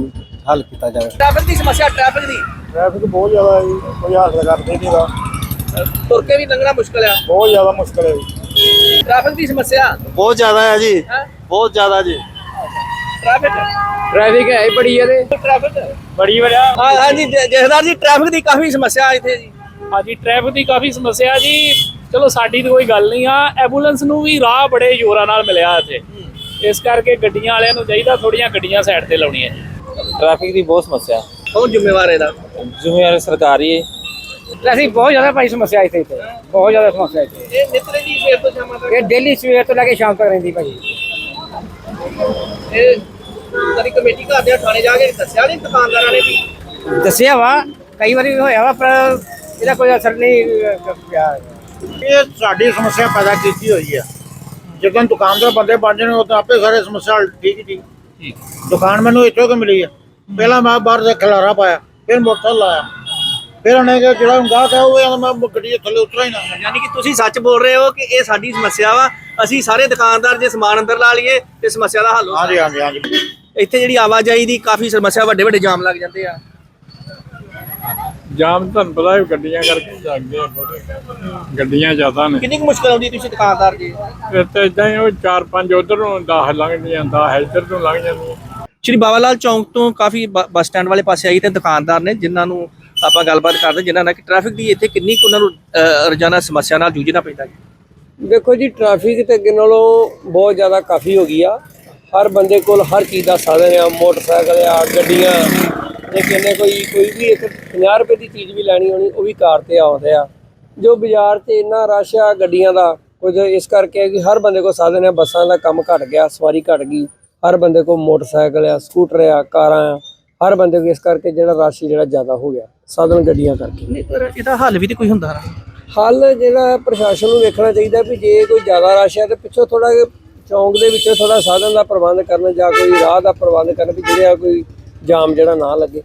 ਹੱਲ ਕੀਤਾ ਜਾਵੇ। ਟ੍ਰੈਫਿਕ ਦੀ ਸਮੱਸਿਆ ਟ੍ਰੈਫਿਕ ਦੀ। ਟ੍ਰੈਫਿਕ ਬਹੁਤ ਜ਼ਿਆਦਾ ਹੈ ਜੀ ਕੋਈ ਹਾਲ ਕਰਦੇ ਨਹੀਂ ਦਾ ਅਹ, ਤੁਰ ਕੇ ਵੀ ਲੰਘਣਾ ਮੁਸ਼ਕਲ ਆ। ਬਹੁਤ ਜ਼ਿਆਦਾ ਮੁਸ਼ਕਲ ਹੈ ਜੀ। ਟ੍ਰੈਫਿਕ ਦੀ ਸਮੱਸਿਆ? ਬਹੁਤ ਜ਼ਿਆਦਾ ਹੈ ਜੀ। ਹੈ? ਬਹੁਤ ਜ਼ਿਆਦਾ ਜੀ। ਟ੍ਰੈਫਿਕ? ਟ੍ਰੈਫਿਕ ਹੈ ਬੜੀ ਇਹਦੇ ਟ੍ਰੈਫਿਕ? ਬੜੀ ਵੜਿਆ ਹਾਂ ਜ- ਜਥੇਦਾਰ ਜੀ ਟ੍ਰੈਫਿਕ ਦੀ ਕਾਫੀ ਸਮੱਸਿਆ ਇੱਥੇ ਜੀ। ਹਾਂਜੀ ਟ੍ਰੈਫਿਕ ਦੀ ਕਾਫੀ ਸਮੱਸਿਆ ਜੀ। ਚਲੋ ਸਾਡੀ ਤਾਂ ਕੋਈ ਗੱਲ ਨਹੀਂ ਆ। ਐਂਬੂਲੈਂਸ ਨੂੰ ਵੀ ਰਾਹ ਬੜੇ ਜ਼ੋਰਾਂ ਨਾਲ ਮਿਲਿਆ ਇੱਥੇ। ਇਸ ਕਰਕੇ ਗੱਡੀਆਂ ਵਾਲਿਆਂ ਨੂੰ ਚਾਹੀਦਾ ਥੋੜੀਆਂ ਗੱਡੀਆਂ ਸਾਈਡ ਤੇ ਲਾਉਣੀਆਂ ਜੀ। ਟ੍ਰੈਫਿਕ ਦੀ ਬਹੁਤ ਸਮੱਸਿਆ। ਕੌਣ ਜ਼ਿੰਮੇਵਾਰ ਹੈ ਇਹਦਾ? ਜ਼ਿੰਮੇਵਾਰ ਸਰਕਾਰੀ ਹੈ ਟ੍ਰੈਫਿਕ ਬਹੁਤ ਜ਼ਿਆਦਾ ਭਾਈ ਸਮੱਸਿਆ ਇੱਥੇ ਇੱਥੇ। ਬਹੁਤ ਜ਼ਿਆਦਾ ਸਮੱਸਿਆ ਇੱਥੇ। ਇਹ ਨਿਤਰੇ ਜੀ ਸਵੇਰ ਤੋਂ ਸ਼ਾਮਾਂ ਤੱਕ? ਇਹ ਡੇਲੀ ਸਵੇਰ ਤੋਂ ਲੈ ਕੇ ਸ਼ਾਮ ਤੱਕ ਰਹਿੰਦੀ ਭਾਈ। ਇਹ ਕਦੀ ਕਮੇਟੀ ਘਰ ਦੇ ਥਾਣੇ ਜਾ ਕੇ ਦੱਸਿਆ ਨਹੀਂ ਦੁਕਾਨਦਾਰਾਂ ਨੇ ਵੀ? ਦੱਸਿਆ ਵਾ ਕਈ ਵਾਰੀ ਹੋਇਆ ਵਾ ਪਰ ਇਹਦਾ ਕੋਈ ਅਸਰ ਨਹੀਂ ਪਿਆ। ਇਹ ਸਾਡੀ ਸਮੱਸਿਆ ਪੈਦਾ ਕੀਤੀ ਹੋਈ ਹੈ ਜਦੋਂ ਦੁਕਾਨਦਾਰ ਬੰਦੇ ਬਣ ਜਾਣ ਉਹ ਤਾਂ ਆਪੇ ਸਾਰੇ ਸਮੱਸਿਆ ਠੀਕ ਹੀ ਠੀਕ। ਦੁਕਾਨ ਮੈਨੂੰ ਇੱਥੋਂ ਕਿ ਮਿਲੀ ਆ। ਪਹਿਲਾਂ ਮੈਂ ਬਾਹਰ ਦੇ ਖਲਾਰਾ ਪਾਇਆ ਫਿਰ ਮੋਟਰਸਾਈਕਲ ਲਾਇਆ। ਫਿਰ ਉਹਨੇ ਕਿਹਾ ਜਿਹੜਾ ਗਾਹਕ ਹੈ ਉਹ ਕਹਿੰਦਾ ਮੈਂ ਗੱਡੀ ਥੱਲੇ ਉਤਰਾ ਹੀ ਨਾ। ਯਾਨੀ ਕਿ ਤੁਸੀਂ ਸੱਚ ਬੋਲ ਰਹੇ ਹੋ ਕਿ ਇਹ ਸਾਡੀ ਸਮੱਸਿਆ ਵਾ ਅਸੀਂ ਸਾਰੇ ਦੁਕਾਨਦਾਰ ਜੇ ਸਮਾਨ ਅੰਦਰ ਲਾ ਲਈਏ ਤੇ ਸਮੱਸਿਆ ਦਾ ਹੱਲ ਹੋ ਹਾਂਜੀ ਹਾਂਜੀ ਹਾਂਜੀ। ਇੱਥੇ ਜਿਹੜੀ ਆਵਾਜਾਈ ਦੀ ਕਾਫੀ ਸਮੱਸਿਆ ਵੱਡੇ ਵੱਡੇ ਜਾਮ ਲੱਗ ਜਾਂਦੇ ਆ। ਜਾਮ ਤੁਹਾਨੂੰ ਪਤਾ ਹੈ ਗੱਡੀਆਂ ਕਰਕੇ ਜਾਂਦੇ ਆ ਬਹੁਤ। ਗੱਡੀਆਂ ਜ਼ਿਆਦਾ ਨੇ। ਕਿੰਨੀ ਕੁ ਮੁਸ਼ਕਲ ਆਉਂਦੀ ਤੁਸੀਂ ਦੁਕਾਨਦਾਰ ਜੀ? ਤੇ ਇਦਾਂ ਹੀ ਉਹ ਚਾਰ ਪੰਜ ਉਧਰ ਨੂੰ 10 ਲੰਘ ਜਾਂਦਾ ਹੈ ਇੱਧਰ ਤੋਂ ਲੰਘ ਜਾਂਦੀਆਂ। ਸ਼੍ਰੀ ਬਾਬਾ ਲਾਲ ਚੌਂਕ ਤੋਂ ਕਾਫੀ ਬ- ਬੱਸ ਸਟੈਂਡ ਵਾਲੇ ਪਾਸੇ ਆਈ ਤੇ ਦੁਕਾਨਦਾਰ ਨੇ ਜਿਨ੍ਹਾਂ ਨੂੰ ਆਪਾਂ ਗੱਲਬਾਤ ਕਰਦੇ, ਜਿਨ੍ਹਾਂ ਨਾਲ ਕਿ ਟ੍ਰੈਫਿਕ ਦੀ ਇੱਥੇ ਕਿੰਨੀ ਕੁ ਉਹਨਾਂ ਨੂੰ ਰੋਜ਼ਾਨਾ ਸਮੱਸਿਆ ਨਾਲ ਜੂਝਣਾ ਪੈਂਦਾ ਜੀ ਦੇਖੋ ਜੀ ਟ੍ਰੈਫਿਕ ਤੇ ਅੱਗੇ ਨਾਲੋਂ ਬਹੁਤ ਜ਼ਿਆਦਾ ਕਾਫੀ ਹੋ ਗਈ ਆ। ਹਰ ਬੰਦੇ ਕੋਲ ਹਰ ਚੀਜ਼ ਦਾ ਸਾਧਨ ਆ, ਮੋਟਰਸਾਈਕਲ ਆ, ਗੱਡੀਆਂ। ਜੇ ਕਿੰਨੇ ਕੋਈ ਕੋਈ ਵੀ ਇੱਕ 50 ਰੁਪਏ ਦੀ ਚੀਜ਼ ਵੀ ਲੈਣੀ ਹੋਣੀ, ਉਹ ਵੀ ਕਾਰ ਤੇ ਆਉਂਦੇ ਆ। ਜੋ ਬਾਜ਼ਾਰ 'ਚ ਇੰਨਾ ਰਸ਼ ਆ ਗੱਡੀਆਂ ਦਾ, ਕੁਝ ਇਸ ਕਰਕੇ ਕਿ ਹਰ ਬੰਦੇ ਕੋਲ ਸਾਧਨ ਆ, ਬੱਸਾਂ ਦਾ ਕੰਮ ਘਟ ਗਿਆ, ਸਵਾਰੀ ਘਟ ਗਈ। ਹਰ ਬੰਦੇ ਕੋਲ ਮੋਟਰਸਾਈਕਲ ਆ ਸਕੂਟਰ ਆ ਕਾਰਾਂ ਆ ਹਰ ਬੰਦੇ ਕੋਲ ਇਸ ਕਰਕੇ ਜਿਹੜਾ ਰਸ਼ ਜਿਹੜਾ ਜ਼ਿਆਦਾ ਹੋ ਗਿਆ ਸਾਧਨ ਗੱਡੀਆਂ ਕਰਕੇ। ਨਹੀਂ ਪਰ ਇਹਦਾ ਹੱਲ ਵੀ ਤੇ ਕੋਈ ਹੁੰਦਾ ਨਾ। ਹੱਲ ਜਿਹੜਾ ਪ੍ਰਸ਼ਾਸਨ ਨੂੰ ਵੇਖਣਾ ਚਾਹੀਦਾ ਵੀ ਜੇ ਕੋਈ ਜ਼ਿਆਦਾ ਰਸ਼ ਹੈ ਤੇ ਪਿੱਛੋਂ ਥੋੜਾ ਚੌਂਕ ਦੇ ਵਿੱਚੋਂ ਥੋੜਾ ਸਾਧਨ ਦਾ ਪ੍ਰਬੰਧ ਕਰਨ ਜਾਂ ਕੋਈ ਰਾਹ ਦਾ ਪ੍ਰਬੰਧ ਕਰਨ ਵੀ ਜਿਹੜਾ ਕੋਈ ਜਾਮ ਜਿਹੜਾ ਨਾ ਲੱਗੇ।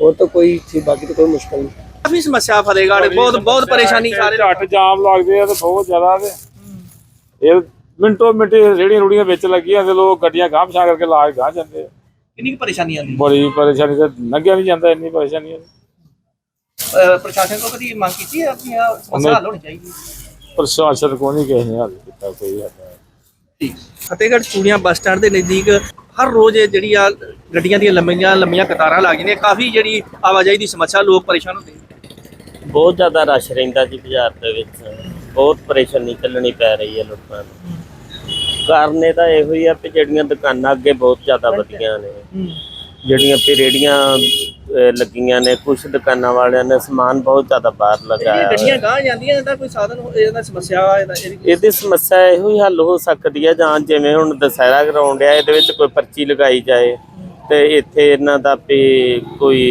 ਹੋਰ ਤਾਂ ਕੋਈ ਸੀ ਬਾਕੀ ਤਾਂ ਕੋਈ ਮੁਸ਼ਕਲ ਨਹੀਂ। ਕਾਫੀ ਸਮੱਸਿਆ ਫਤਿਹਗੜ੍ਹ ਬਹੁਤ ਬਹੁਤ ਪਰੇਸ਼ਾਨੀ ਸਾਰੇ। ਝੱਟ ਜਾਮ ਲੱਗਦੇ ਆ ਤੇ ਬਹੁਤ ਜ਼ਿਆਦਾ ਤੇ। ਇਹ ਮਿੰਟੋ ਮਿੰਟੀ ਜਿਹੜੀਆਂ ਰੂੜੀਆਂ ਵਿੱਚ ਲੱਗੀਆਂ ਤੇ ਲੋਕ ਗੱਡੀਆਂ ਗਾਂਹ ਪਛਾਂ ਕਰਕੇ ਲਾ ਕੇ ਗਾਂਹ ਜਾਂਦੇ ਆ। ਕਿੰਨੀ ਕੁ ਪਰੇਸ਼ਾਨੀ ਆਉਂਦੀ ਬੜੀ ਪਰੇਸ਼ਾਨੀ ਤੇ ਲੰਘਿਆ ਨਹੀਂ ਜਾਂਦਾ ਇੰਨੀ ਪਰੇਸ਼ਾਨੀ ਹੈ ਅਹ, ਪ੍ਰਸ਼ਾਸਨ ਕੋਲ ਕਦੀ ਮੰਗ ਕੀਤੀ ਹੈ ਆਪਣੀ ਆਹ ਸਮੱਸਿਆ ਹੱਲ ਹੋਣੀ ਚਾਹੀਦੀ? ਪ੍ਰਸ਼ਾਸਨ ਕੋ ਨਹੀਂ ਕਿਸੇ ਨੇ ਹੱਲ ਕੀਤਾ ਕੋਈ ਹੱਲ ਠੀਕ। ਫਤਿਹਗੜ੍ਹ ਚੂੜੀਆਂ ਬੱਸ ਸਟੈਂਡ ਦੇ ਨਜ਼ਦੀਕ ਹਰ ਰੋਜ਼ ਇਹ ਜਿਹੜੀ ਆ ਗੱਡੀਆਂ ਦੀਆਂ ਲੰਮੀਆਂ ਲੰਮੀਆਂ ਕਤਾਰਾਂ ਲੱਗ ਜਾਂਦੀਆਂ ਕਾਫੀ ਜਿਹੜੀ ਆਵਾਜਾਈ ਦੀ ਸਮੱਸਿਆ ਲੋਕ ਪਰੇਸ਼ਾਨ ਹੁੰਦੇ ਬਹੁਤ ਜ਼ਿਆਦਾ ਰਸ਼ ਰਹਿੰਦਾ ਜੀ ਬਾਜ਼ਾਰ ਦੇ ਵਿੱਚ। ਬਹੁਤ ਪਰੇਸ਼ਾਨੀ ਚੱਲਣੀ ਪੈ ਰਹੀ ਹੈ ਲੋਕਾਂ ਨੂੰ। ਕਾਰਨ ਇਹਦਾ ਇਹੋ ਹੀ ਆ ਕਿ ਜਿਹੜੀਆਂ ਦੁਕਾਨਾਂ ਅੱਗੇ ਬਹੁਤ ਜ਼ਿਆਦਾ ਵਧੀਆਂ ਨੇ ਜਿਹੜੀਆਂ ਵੀ ਰੇੜੀਆਂ ਲੱਗੀਆਂ ਨੇ ਕੁਝ ਦੁਕਾਨਾਂ ਵਾਲਿਆਂ ਨੇ ਸਮਾਨ ਬਹੁਤ ਜ਼ਿਆਦਾ ਬਾਹਰ ਇਹ ਲਗਾਇਆ। ਗੱਡੀਆਂ ਗਾਹ ਜਾਂਦੀਆਂ ਇਹਦਾ ਕੋਈ ਸਾਧਨ ਇਹਦਾ ਸਮੱਸਿਆ ਇਹਦਾ ਸਮੱਸਿਆ ਇਹੋ ਹੀ ਹੱਲ ਹੋ ਸਕਦੀ ਹੈ ਜਾਂ ਜਿਵੇਂ ਹੁਣ ਦਸਹਿਰਾ ਗਰਾਊਂਡ ਆ ਇਹਦੇ ਵਿੱਚ ਕੋਈ ਪਰਚੀ ਲਗਾਈ ਜਾਏ ਤੇ ਇੱਥੇ ਇਹਨਾਂ ਦਾ ਵੀ ਕੋਈ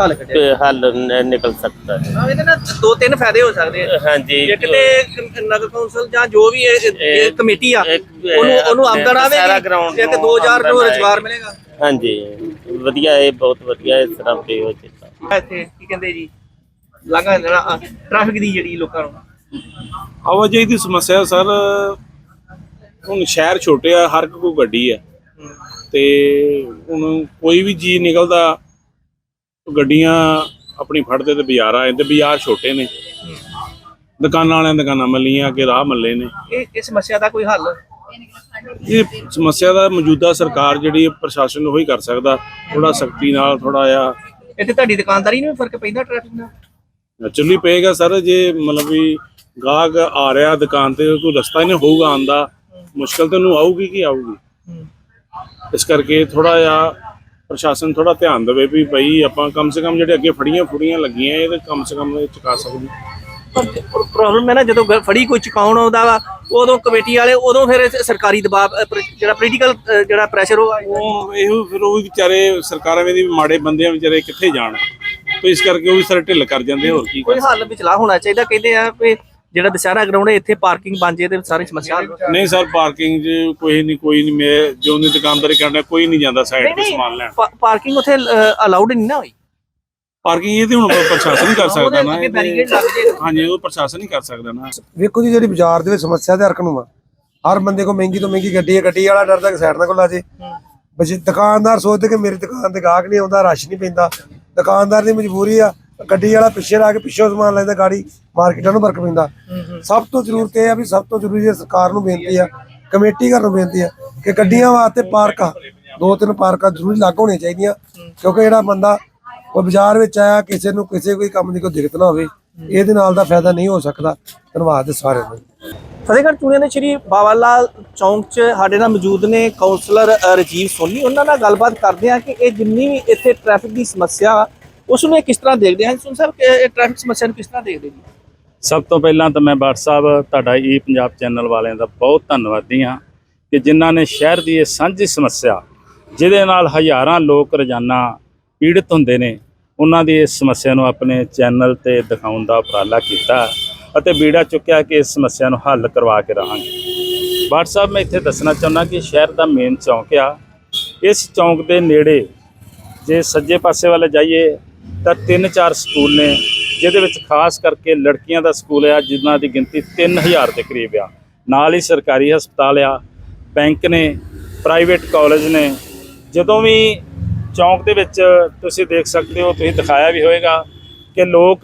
ਹੱਲ ਕੱਢਿਆ ਤੇ ਹੱਲ ਨ- ਨਿਕਲ ਸਕਦਾ ਹੈ। ਹਾਂ ਇਹਦੇ ਨਾਲ ਦੋ ਤਿੰਨ ਫਾਇਦੇ ਹੋ ਸਕਦੇ ਆ। ਹਾਂਜੀ ਇੱਕ ਤੇ ਨਗਰ ਕੌਂਸਲ ਜਾਂ ਜੋ ਵੀ ਇਹ- ਇਹ ਇਹ- ਕਮੇਟੀ ਆ ਇੱਕ, ਅਹ, ਉਹਨੂੰ ਉਹਨੂੰ ਆਪਣੇ ਆਮਦਨ ਸਾਰਾ ਆਵੇਗੀ ground ਇੱਕ ਨੂੰ 2000 ਨੂੰ ਆਮਦਨ ਰੁਜ਼ਗਾਰ ਆਏਗੀ। ਮਿਲੇਗਾ। ਹਾਂਜੀ ਵਧੀਆ ਇਹ ਬਹੁਤ ਵਧੀਆ ਇਸ ਤਰ੍ਹਾਂ ਵੀ ਹੋ ਚੁੱਕਾ। ਇੱਥੇ ਕੀ ਕਹਿੰਦੇ ਜੀ? ਜਿਹੜਾ ਟ੍ਰੈਫਿਕ ਦੀ ਜਿਹੜੀ ਲੋਕਾਂ ਨੂੰ। ਆਵਾਜਾਈ ਦੀ ਸਮੱਸਿਆ ਸਰ। ਹੁਣ ਸ਼ਹਿਰ ਛੋਟੇ ਆ ਹਰ ਇੱਕ ਕੋਲ ਗੱਡੀ ਹੈ। ਤੇ ਹੁਣ ਕੋਈ ਵੀ ਜੀ ਨਿਕਲਦਾ ਗੱਡੀਆਂ ਆਪਣੀ ਫੜਦੇ ਤੇ ਬਾਜ਼ਾਰ ਆ ਜਾਂਦੇ ਬਾਜ਼ਾਰ ਛੋਟੇ ਨੇ। ਦੁਕਾਨਾਂ ਵਾਲਿਆਂ ਦੁਕਾਨਾਂ ਮੱਲੀਆਂ ਕਿ ਰਾਹ ਮੱਲੇ ਨੇ। ਇਹ ਇਹ ਸਮੱਸਿਆ ਦਾ ਕੋਈ ਹੱਲ? ਇਹ ਸਮੱਸਿਆ ਦਾ ਮੌਜੂਦਾ ਸਰਕਾਰ ਜਿਹੜੀ ਪ੍ਰਸ਼ਾਸਨ ਉਹੀ ਕਰ ਸਕਦਾ। ਥੋੜਾ ਸਖਤੀ ਨਾਲ ਥੋੜਾ ਜਿਹਾ। ਇੱਥੇ ਤੁਹਾਡੀ ਦੁਕਾਨਦਾਰੀ ਨੂੰ ਵੀ ਫ਼ਰਕ ਪੈਂਦਾ ਟ੍ਰੈਫਿਕ ਨਾਲ? ਚੱਲੀ ਪਏਗਾ ਸਰ ਜੇ ਮਤਲਬ ਵੀ ਗਾਹਕ ਆ ਰਿਹਾ ਦੁਕਾਨ ਤੇ ਕੋਈ ਰਸਤਾ ਹੀ ਨਹੀਂ ਹੋਊਗਾ ਆਂਦਾ ਮੁਸ਼ਕਲ ਤਾਂ ਉਹਨੂੰ ਆਊਗੀ ਕਿ ਆਊਗੀ। ਇਸ ਕਰਕੇ ਥੋੜਾ ਜਿਹਾ ਪ੍ਰਸ਼ਾਸਨ ਥੋੜਾ ਧਿਆਨ ਦੇਵੇ ਵੀ ਭਾਈ ਆਪਾਂ ਕਮ ਸੇ ਕਮ ਜਿਹੜੇ ਅੱਗੇ ਫੜੀਆਂ ਫੁੜੀਆਂ ਲੱਗੀਆਂ ਇਹ ਤੇ ਕਮ ਸੇ ਕਮ ਇਹ ਚੁਕਾ ਸਕਦੀ। ਪਰ ਪ੍ਰੋਬਲਮ ਹੈ ਨਾ ਜਦੋਂ ਫੜੀ ਕੋਈ ਚੁਕਾਉਣ ਆਉਂਦਾ ਵਾ ਉਦੋਂ ਕਮੇਟੀ ਵਾਲੇ ਉਦੋਂ ਫਿਰ ਸਰਕਾਰੀ ਦਬਾਅ ਜਿਹੜਾ ਪੋਲੀਟੀਕਲ ਜਿਹੜਾ ਪ੍ਰੈਸ਼ਰ ਉਹ ਇਹੋ ਫਿਰ ਉਹ ਵੀ ਵਿਚਾਰੇ ਸਰਕਾਰਾਂ ਵੀ ਮਾੜੇ ਬੰਦੇ ਵਿਚਾਰੇ ਕਿੱਥੇ ਜਾਣ। ਤੇ ਇਸ ਕਰਕੇ ਉਹ ਵੀ ਸਾਰੇ ਢਿੱਲ ਕਰ ਜਾਂਦੇ ਹੋਰ ਕੀ ਕੋਈ ਹੱਲ ਵਿਚਲਾ ਹੋਣਾ ਚਾਹੀਦਾ ਕਹਿੰਦੇ ਆ ਵੀ ਜਿਹੜਾ ਦਸ਼ਹਰਾ ਗਰਾਊਂਡ ਹੈ ਇੱਥੇ ਪਾਰਕਿੰਗ ਬਣ ਜੇ ਤੇ ਸਾਰੀ ਸਮੱਸਿਆ ਹੱਲ। ਨਹੀਂ ਸਰ ਪਾਰਕਿੰਗ 'ਚ ਕੋਈ ਨਹੀਂ ਕੋਈ ਨਹੀਂ। ਮੈਂ ਜੋ ਨਹੀਂ ਦੁਕਾਨਦਾਰੀ ਕਰਨਾ ਕੋਈ ਨਹੀਂ ਜਾਂਦਾ ਸਾਈਡ ਤੇ ਸਮਾਨ ਲੈਣ। ਪਾ- ਪਾਰਕਿੰਗ ਉੱਥੇ ਅਲਾਉਡ ਨਹੀਂ ਨਾ ਹੋਈ? ਪਾਰਕਿੰਗ ਇਹ ਤੇ ਹੁਣ ਪ੍ਰਸ਼ਾਸਨ ਹੀ ਕਰ ਸਕਦਾ ਨਾ ਉਹਦੇ ਅੱਗੇ ਇਹ ਤੇ- barricade ਲੱਗ ਜੇ। ਹਾਂਜੀ ਉਹ ਪ੍ਰਸ਼ਾਸਨ ਹੀ ਕਰ ਸਕਦਾ ਨਾ। ਵੇਖੋ ਜੀ ਜਿਹੜੀ ਬਾਜ਼ਾਰ ਦੇ ਵਿੱਚ ਸਮੱਸਿਆ ਤੇ ਹਰਕ ਨੂੰ ਆ। ਹਰ ਬੰਦੇ ਕੋ ਮਹਿੰਗੀ ਤੋਂ ਮਹਿੰਗੀ ਗੱਡੀ ਹੈ ਗੱਡੀ ਵਾਲਾ ਡਰਦਾ ਕਿ ਸਾਈਡ ਨਾ ਕੋਲ ਆ ਜੇ। ਬਸ ਦੁਕਾਨਦਾਰ ਸੋਚਦੇ ਕਿ ਮੇਰੀ ਦੁਕਾਨ ਤੇ ਗਾਹਕ ਨਹੀਂ ਆਉਂਦਾ ਰਸ਼ ਨਹੀਂ ਪੈਂਦਾ। ਦੁਕਾਨਦਾਰ ਦੀ ਮਜਬੂਰੀ ਆ ਗੱਡੀ ਵਾਲਾ ਪਿੱਛੇ ਲਾ ਕੇ ਪਿੱਛੋਂ ਸਮਾਨ ਲੈਂਦਾ ਗਾੜੀ ਮਾਰਕੀਟਾਂ ਨੂੰ ਫ਼ਰਕ ਪੈਂਦਾ। ਸਭ ਤੋਂ ਜ਼ਰੂਰਤ ਇਹ ਆ ਵੀ ਸਭ ਤੋਂ ਜ਼ਰੂਰੀ ਹੈ ਸਰਕਾਰ ਨੂੰ ਬੇਨਤੀ ਆ ਕਮੇਟੀ ਘਰ ਨੂੰ ਬੇਨਤੀ ਆ ਕਿ ਗੱਡੀਆਂ ਵਾਸਤੇ ਪਾਰਕਾਂ ਦੋ ਤਿੰਨ ਪਾਰਕਾਂ ਜ਼ਰੂਰੀ ਲੱਗ ਹੋਣੀਆਂ ਚਾਹੀਦੀਆਂ ਕਿਉਂਕਿ ਜਿਹੜਾ ਬੰਦਾ ਉਹ ਬਾਜ਼ਾਰ ਵਿੱਚ ਆਇਆ ਕਿਸੇ ਨੂੰ ਕਿਸੇ ਕੋਈ ਕੰਮ ਦੀ ਕੋਈ ਦਿੱਕਤ ਨਾ ਹੋਵੇ ਇਹਦੇ ਨਾਲ ਦਾ ਫਾਇਦਾ ਨਹੀਂ ਹੋ ਸਕਦਾ। ਧੰਨਵਾਦ ਸਾਰਿਆਂ ਦਾ। ਫਤਿਹਗੜ੍ਹ ਚੂੜੀਆਂ ਦੇ ਸ਼੍ਰੀ ਬਾਬਾ ਲਾਲ ਚੌਂਕ 'ਚ ਸਾਡੇ ਨਾਲ ਮੌਜੂਦ ਨੇ ਕਾਉਂਸਲਰ ਰਾਜੀਵ ਸੋਨੀ। ਉਹਨਾਂ ਨਾਲ ਗੱਲਬਾਤ ਕਰਦੇ ਆ ਕਿ ਇਹ ਜਿੰਨੀ ਵੀ ਇੱਥੇ ਟ੍ਰੈਫਿਕ ਦੀ ਸਮੱਸਿਆ ਉਸ ਨੂੰ ਇਹ ਕਿਸ ਤਰ੍ਹਾਂ ਦੇਖਦੇ ਹਨ? ਸੁਣ ਸਾਹਿਬ, ਕਿ ਇਹ ਟ੍ਰੈਫਿਕ ਸਮੱਸਿਆ ਨੂੰ ਕਿਸ ਤਰ੍ਹਾਂ ਦੇਖਦੇ ਜੀ? ਸਭ ਤੋਂ ਪਹਿਲਾਂ ਤਾਂ ਮੈਂ ਬਾਟ ਸਾਹਿਬ, ਤੁਹਾਡਾ ਈ ਪੰਜਾਬ ਚੈਨਲ ਵਾਲਿਆਂ ਦਾ ਬਹੁਤ ਧੰਨਵਾਦੀ ਹਾਂ ਕਿ ਜਿਨ੍ਹਾਂ ਨੇ ਸ਼ਹਿਰ ਦੀ ਇਹ ਸਾਂਝੀ ਸਮੱਸਿਆ, ਜਿਹਦੇ ਨਾਲ ਹਜ਼ਾਰਾਂ ਲੋਕ ਰੋਜ਼ਾਨਾ ਪੀੜਤ ਹੁੰਦੇ ਨੇ, ਉਹਨਾਂ ਦੀ ਇਸ ਸਮੱਸਿਆ ਨੂੰ ਆਪਣੇ ਚੈਨਲ ਤੇ ਦਿਖਾਉਣ ਦਾ ਉਪਰਾਲਾ ਕੀਤਾ ਅਤੇ ਬੀੜਾ ਚੁੱਕਿਆ ਕਿ ਇਸ ਸਮੱਸਿਆ ਨੂੰ ਹੱਲ ਕਰਵਾ ਕੇ ਰਹਾਂਗੇ। ਬਾਟ ਸਾਹਿਬ, ਮੈਂ ਇੱਥੇ ਦੱਸਣਾ ਚਾਹੁੰਦਾ ਕਿ ਸ਼ਹਿਰ ਦਾ ਮੇਨ ਚੌਂਕ ਆ। ਇਸ ਚੌਂਕ ਦੇ ਨੇੜੇ ਜੇ ਸੱਜੇ ਪਾਸੇ ਵੱਲ ਜਾਈਏ ਤਾਂ ਤਿੰਨ ਚਾਰ ਸਕੂਲ ਨੇ, ਜਿਹਦੇ ਵਿੱਚ ਖਾਸ ਕਰਕੇ ਲੜਕੀਆਂ ਦਾ ਸਕੂਲ ਆ, ਜਿਨ੍ਹਾਂ ਦੀ ਗਿਣਤੀ 3000 ਦੇ ਕਰੀਬ ਆ। ਨਾਲ ਹੀ ਸਰਕਾਰੀ ਹਸਪਤਾਲ ਆ, ਬੈਂਕ ਨੇ, ਪ੍ਰਾਈਵੇਟ ਕਾਲਜ ਨੇ। ਜਦੋਂ ਵੀ ਚੌਂਕ ਦੇ ਵਿੱਚ ਤੁਸੀਂ ਦੇਖ ਸਕਦੇ ਹੋ, ਤੁਸੀਂ ਦਿਖਾਇਆ ਵੀ ਹੋਵੇਗਾ ਕਿ ਲੋਕ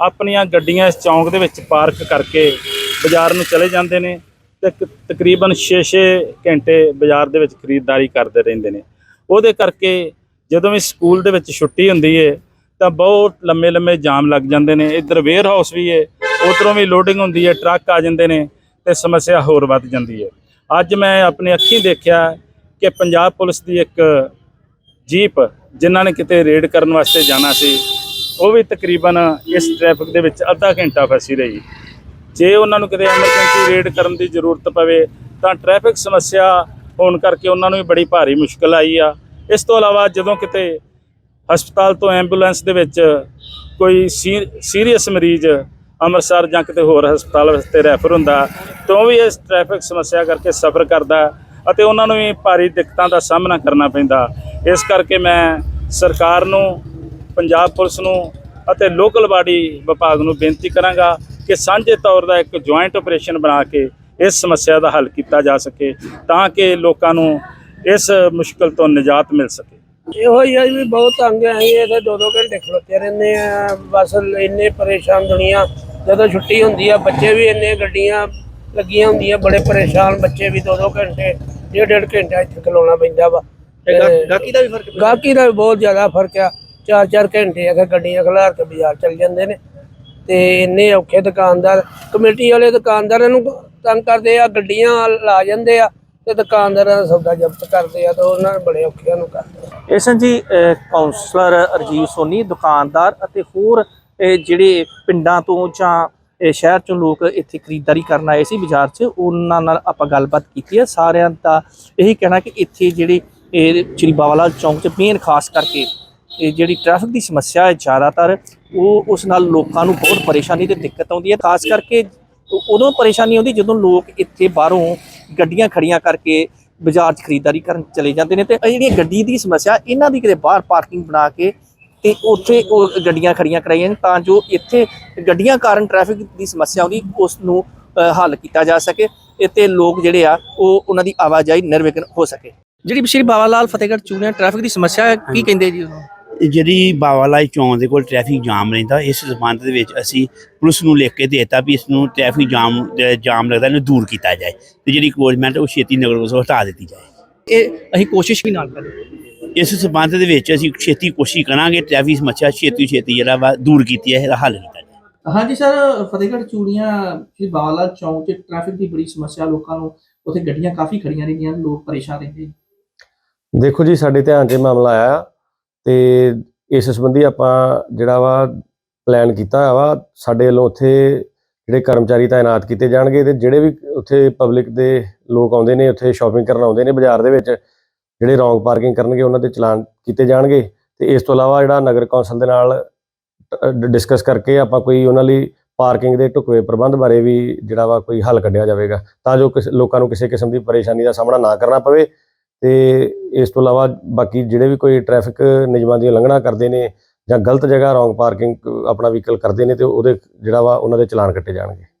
ਆਪਣੀਆਂ ਗੱਡੀਆਂ ਇਸ ਚੌਂਕ ਦੇ ਵਿੱਚ ਪਾਰਕ ਕਰਕੇ ਬਾਜ਼ਾਰ ਨੂੰ ਚਲੇ ਜਾਂਦੇ ਨੇ ਤੇ ਕ- ਤਕਰੀਬਨ 6-6 ਘੰਟੇ ਬਾਜ਼ਾਰ ਦੇ ਵਿੱਚ ਖਰੀਦਦਾਰੀ ਕਰਦੇ ਰਹਿੰਦੇ ਨੇ। ਉਹਦੇ ਕਰਕੇ ਜਦੋਂ ਵੀ ਸਕੂਲ ਦੇ ਵਿੱਚ ਛੁੱਟੀ ਹੁੰਦੀ ਏ ਤਾਂ ਬਹੁਤ ਲੰਮੇ ਲੰਮੇ ਜਾਮ ਲੱਗ ਜਾਂਦੇ ਨੇ। ਇੱਧਰ ਵੇਅਰ ਹਾਊਸ ਵੀ ਹੈ ਉਧਰੋਂ ਵੀ ਲੋਡਿੰਗ ਹੁੰਦੀ ਹੈ ਟਰੱਕ ਆ ਜਾਂਦੇ ਨੇ ਤੇ ਸਮੱਸਿਆ ਹੋਰ ਵੱਧ ਜਾਂਦੀ ਹੈ ਅੱਜ ਮੈਂ ਆਪਣੀ ਅੱਖੀਂ ਦੇਖਿਆ ਕਿ ਪੰਜਾਬ ਪੁਲਿਸ ਦੀ ਇੱਕ ਜੀਪ ਜਿਨ੍ਹਾਂ ਨੇ ਕਿਤੇ ਰੇਡ ਕਰਨ ਵਾਸਤੇ ਜਾਣਾ ਸੀ, ਉਹ ਵੀ ਤਕਰੀਬਨ ਇਸ ਟ੍ਰੈਫਿਕ ਦੇ ਵਿੱਚ ਅੱਧਾ ਘੰਟਾ ਫਸੀ ਰਹੀ। ਜੇ ਉਹਨਾਂ ਨੂੰ ਕਿਤੇ ਐਮਰਜੈਂਸੀ ਰੇਡ ਕਰਨ ਦੀ ਜ਼ਰੂਰਤ ਪਵੇ, ਤਾਂ ਟ੍ਰੈਫਿਕ ਸਮੱਸਿਆ ਹੋਣ ਕਰਕੇ ਉਹਨਾਂ ਨੂੰ ਵੀ ਬੜੀ ਭਾਰੀ ਮੁਸ਼ਕਲ ਆਈ ਆ। ਇਸ ਤੋਂ ਇਲਾਵਾ ਜਦੋਂ ਕਿਤੇ ਹਸਪਤਾਲ ਤੋਂ ਐਂਬੂਲੈਂਸ ਦੇ ਵਿੱਚ ਕੋਈ ਸੀਰੀਅਸ ਮਰੀਜ਼ ਅੰਮ੍ਰਿਤਸਰ ਜਾਂ ਕਿਤੇ ਹੋਰ ਹਸਪਤਾਲ ਵਾਸਤੇ ਰੈਫਰ ਹੁੰਦਾ, ਤਾਂ ਉਹ ਵੀ ਇਸ ਟ੍ਰੈਫਿਕ ਸਮੱਸਿਆ ਕਰਕੇ ਸਫਰ ਕਰਦਾ ਅਤੇ ਉਹਨਾਂ ਨੂੰ ਵੀ ਭਾਰੀ ਦਿੱਕਤਾਂ ਦਾ ਸਾਹਮਣਾ ਕਰਨਾ ਪੈਂਦਾ। ਇਸ ਕਰਕੇ ਮੈਂ ਸਰਕਾਰ ਨੂੰ, ਪੰਜਾਬ ਪੁਲਿਸ ਨੂੰ ਅਤੇ ਲੋਕਲ ਬਾਡੀ ਵਿਭਾਗ ਨੂੰ ਬੇਨਤੀ ਕਰਾਂਗਾ ਕਿ ਸਾਂਝੇ ਤੌਰ ਦਾ ਇੱਕ ਜੁਆਇੰਟ ਆਪਰੇਸ਼ਨ ਬਣਾ ਕੇ ਇਸ ਸਮੱਸਿਆ ਦਾ ਹੱਲ ਕੀਤਾ ਜਾ ਸਕੇ, ਤਾਂ ਕਿ ਲੋਕਾਂ ਨੂੰ ਇਸ ਮੁਸ਼ਕਲ ਤੋਂ ਨਿਜਾਤ ਮਿਲ ਸਕੇ। ਇਹੋ ਹੀ ਆ ਵੀ ਬਹੁਤ ਤੰਗ ਆਏ ਇਹਦੇ ਦੋ ਦੋ ਘੰਟੇ ਖਲੋਤੇ ਰਹਿੰਦੇ ਆ। ਬਸ ਇੰਨੇ ਪਰੇਸ਼ਾਨ ਦੁਨੀਆ ਜਦੋਂ ਛੁੱਟੀ ਹੁੰਦੀ ਆ ਬੱਚੇ ਵੀ ਇੰਨੇ ਗੱਡੀਆਂ ਲੱਗੀਆਂ ਹੁੰਦੀਆਂ ਬੜੇ ਪਰੇਸ਼ਾਨ ਬੱਚੇ ਵੀ ਦੋ ਦੋ ਘੰਟੇ ਡੇਢ ਡੇਢ ਘੰਟਾ ਇੱਥੇ ਖਲੋਣਾ ਪੈਂਦਾ ਵਾ। ਤੇ ਗਾ- ਗਾਹਕੀ ਦਾ ਵੀ ਫ਼ਰਕ ਪੈਂਦਾ। ਗਾਹਕੀ ਦਾ ਵੀ ਬਹੁਤ ਜ਼ਿਆਦਾ ਫ਼ਰਕ ਆ। ਚਾਰ ਚਾਰ ਘੰਟੇ ਅਗਰ ਗੱਡੀਆਂ ਖਲਾਰ ਕੇ ਬਾਜ਼ਾਰ ਚੱਲ ਜਾਂਦੇ ਨੇ। ਤੇ ਇੰਨੇ ਔਖੇ ਦੁਕਾਨਦਾਰ ਕਮੇਟੀ ਵਾਲੇ ਦੁਕਾਨਦਾਰਾਂ ਨੂੰ ਤੰਗ ਕਰਦੇ ਆ ਗੱਡੀਆਂ ਲਾ ਜਾਂਦੇ ਆ। ਤੇ ਦੁਕਾਨਦਾਰਾਂ ਦਾ ਸੌਦਾ ਜ਼ਬਤ ਕਰਦੇ ਆ ਤੇ ਉਹਨਾਂ ਨੂੰ ਬੜੇ ਔਖਿਆਂ ਨੂੰ ਕਰਦੇ ਆ। ਇਸਨ ਜੀ ਅਹ, ਕਾਉਂਸਲਰ ਰਜੀਵ ਸੋਨੀ ਦੁਕਾਨਦਾਰ ਅਤੇ ਹੋਰ ਜਿਹੜੇ ਪਿੰਡਾਂ ਤੋਂ ਜਾਂ ਸ਼ਹਿਰ ਚੋਂ ਲੋਕ ਇੱਥੇ ਖਰੀਦਦਾਰੀ ਕਰਨ ਆਏ ਸੀ ਬਾਜ਼ਾਰ 'ਚ ਉਹਨਾਂ ਨਾਲ ਆਪਾਂ ਗੱਲਬਾਤ ਕੀਤੀ ਹੈ। ਸਾਰਿਆਂ ਦਾ ਇਹੀ ਕਹਿਣਾ ਕਿ ਇੱਥੇ ਜਿਹੜੇ ਇਹ ਸ਼੍ਰੀ ਬਾਬਾ ਲਾਲ ਚੌਂਕ 'ਚ ਮੇਨ ਖਾਸ ਕਰਕੇ ਇਹ ਜਿਹੜੀ ਟ੍ਰੈਫਿਕ ਦੀ ਸਮੱਸਿਆ ਹੈ ਜ਼ਿਆਦਾਤਰ ਉਹ ਉਸ ਨਾਲ ਲੋਕਾਂ ਨੂੰ ਬਹੁਤ ਪਰੇਸ਼ਾਨੀ ਤੇ ਦਿੱਕਤ ਆਉਂਦੀ ਹੈ। ਖਾਸ ਕਰਕੇ ਉਦੋਂ ਪਰੇਸ਼ਾਨੀ ਆਉਂਦੀ ਜਦੋਂ ਲੋਕ ਇੱਥੇ ਬਾਹਰੋਂ ਗੱਡੀਆਂ ਖੜੀਆਂ ਕਰਕੇ ਬਾਜ਼ਾਰ 'ਚ ਖਰੀਦਦਾਰੀ ਕਰਨ ਚਲੇ ਜਾਂਦੇ ਨੇ ਤੇ ਇਹ ਜਿਹੜੀ ਗੱਡੀ ਦੀ ਸਮੱਸਿਆ ਇਹਨਾਂ ਦੀ ਕਿਤੇ ਬਾਹਰ ਪਾਰਕਿੰਗ ਬਣਾ ਕੇ ਤੇ ਉੱਥੇ ਉਹ ਗੱਡੀਆਂ ਖੜੀਆਂ ਕਰਾਈਆਂ ਤਾਂ ਜੋ ਇੱਥੇ ਗੱਡੀਆਂ ਕਾਰਨ ਟ੍ਰੈਫਿਕ ਦੀ ਸਮੱਸਿਆ ਆਉਂਦੀ ਉਸ ਨੂੰ ਹੱਲ ਕੀਤਾ ਜਾ ਸਕੇ ਇੱਥੇ ਲੋਕ ਜਿਹੜੇ ਆ ਉਹ ਉਹਨਾਂ ਦੀ ਆਵਾਜਾਈ ਨਿਰਵਿਘਨ ਹੋ ਸਕੇ। ਜਿਹੜੀ ਸ਼੍ਰੀ ਬਾਬਾ ਲਾਲ ਫਤਿਹਗੜ੍ਹ ਚੂੜੀਆਂ ਟ੍ਰੈਫਿਕ ਦੀ ਸਮੱਸਿਆ ਕੀ ਕਹਿੰਦੇ ਜੀ ਉਹਨੂੰ ਜਿਹੜੀ ਬਾਵਾਲਾਈ ਚੌਂਕ ਦੇ ਕੋਲ ਟ੍ਰੈਫਿਕ ਜਾਮ ਰਹਿੰਦਾ ਇਸ ਸੰਬੰਧ ਦੇ ਵਿੱਚ ਅਸੀਂ ਪੁਲਿਸ ਨੂੰ ਲਿਖ ਕੇ ਦਿੱਤਾ ਵੀ ਇਸ ਨੂੰ ਟ੍ਰੈਫਿਕ ਜਾਮ ਜਾਮ ਲੱਗਦਾ ਇਹਨੂੰ ਦੂਰ ਕੀਤਾ ਜਾਏ ਤੇ ਜਿਹੜੀ ਕੋਚਮੈਂਟ ਉਹ ਛੇਤੀ ਨਗਰ ਕੌਂਸਲ ਹਟਾ ਦਿੱਤੀ ਜਾਏ। ਇਹ ਅਸੀਂ ਕੋਸ਼ਿਸ਼ ਵੀ ਨਾਲ ਕਰਾਂਗੇ। ਇਸ ਸੰਬੰਧ ਦੇ ਵਿੱਚ ਅਸੀਂ ਛੇਤੀ ਕੋਸ਼ਿਸ਼ ਕਰਾਂਗੇ ਟ੍ਰੈਫਿਕ ਸਮੱਸਿਆ ਛੇਤੀ ਛੇਤੀ ਜਿਹੜਾ ਵਾ ਦੂਰ ਕੀਤੀ ਹੈ ਇਹਦਾ ਹੱਲ ਕੀਤਾ ਜਾਏ। ਹਾਂਜੀ ਸਰ ਫਤਿਹਗੜ੍ਹ ਚੂੜੀਆਂ ਬਾਬਾ ਲਾਲ ਚੌਂਕ 'ਚ ਟ੍ਰੈਫਿਕ ਦੀ ਬੜੀ ਸਮੱਸਿਆ ਲੋਕਾਂ ਨੂੰ ਉੱਥੇ ਗੱਡੀਆਂ ਕਾਫੀ ਖੜੀਆਂ ਰਹਿੰਦੀਆਂ ਲੋਕ ਪਰੇਸ਼ਾਨ ਰਹਿੰਦੇ। ਦੇਖੋ ਜੀ ਸਾਡੇ ਧਿਆਨ 'ਚ ਮਾਮਲਾ ਆਇਆ ਤੇ ਇਸ ਸੰਬੰਧੀ ਆਪਾਂ ਜਿਹੜਾ ਵਾ ਪਲਾਨ ਕੀਤਾ ਵਾ, ਸਾਡੇ ਵੱਲੋਂ ਉੱਥੇ ਜਿਹੜੇ ਕਰਮਚਾਰੀ ਤਾਇਨਾਤ ਕੀਤੇ ਜਾਣਗੇ ਤੇ ਜਿਹੜੇ ਵੀ ਉੱਥੇ ਪਬਲਿਕ ਦੇ ਲੋਕ ਆਉਂਦੇ ਨੇ, ਉੱਥੇ ਸ਼ਾਪਿੰਗ ਕਰਨ ਆਉਂਦੇ ਨੇ ਬਾਜ਼ਾਰ ਦੇ ਵਿੱਚ, ਜਿਹੜੇ ਰੋਂਗ ਪਾਰਕਿੰਗ ਕਰਨਗੇ, ਉਹਨਾਂ ਦੇ ਚਲਾਨ ਕੀਤੇ ਜਾਣਗੇ। ਤੇ ਇਸ ਤੋਂ ਇਲਾਵਾ ਜਿਹੜਾ ਨਗਰ ਕੌਂਸਲ ਦੇ ਨਾਲ ਡਿਸਕਸ ਕਰਕੇ ਆਪਾਂ ਕੋਈ ਉਹਨਾਂ ਲਈ ਪਾਰਕਿੰਗ ਦੇ ਢੁਕਵੇਂ ਪ੍ਰਬੰਧ ਬਾਰੇ ਵੀ ਜਿਹੜਾ ਵਾ ਕੋਈ ਹੱਲ ਕੱਢਿਆ ਜਾਵੇਗਾ, ਤਾਂ ਜੋ ਕਿਸੇ- ਲੋਕਾਂ ਨੂੰ ਕਿਸੇ ਕਿਸਮ ਦੀ ਪਰੇਸ਼ਾਨੀ ਦਾ ਸਾਹਮਣਾ ਨਾ ਕਰਨਾ ਪਵੇ। ਤੇ ਇਸ ਤੋਂ ਇਲਾਵਾ ਬਾਕੀ ਜਿਹੜੇ ਵੀ ਕੋਈ ਟ੍ਰੈਫਿਕ ਨਿਯਮਾਂ ਦੀ ਉਲੰਘਣਾ ਕਰਦੇ ਨੇ ਜਾਂ ਗਲਤ ਜਗ੍ਹਾ ਰੋਂਗ ਪਾਰਕਿੰਗ ਆਪਣਾ ਵਹੀਕਲ ਕਰਦੇ ਨੇ ਤੇ ਉਹਦੇ ਜਿਹੜਾ ਵਾ ਉਹਨਾਂ ਦੇ ਚਲਾਨ ਕੱਟੇ ਜਾਣਗੇ।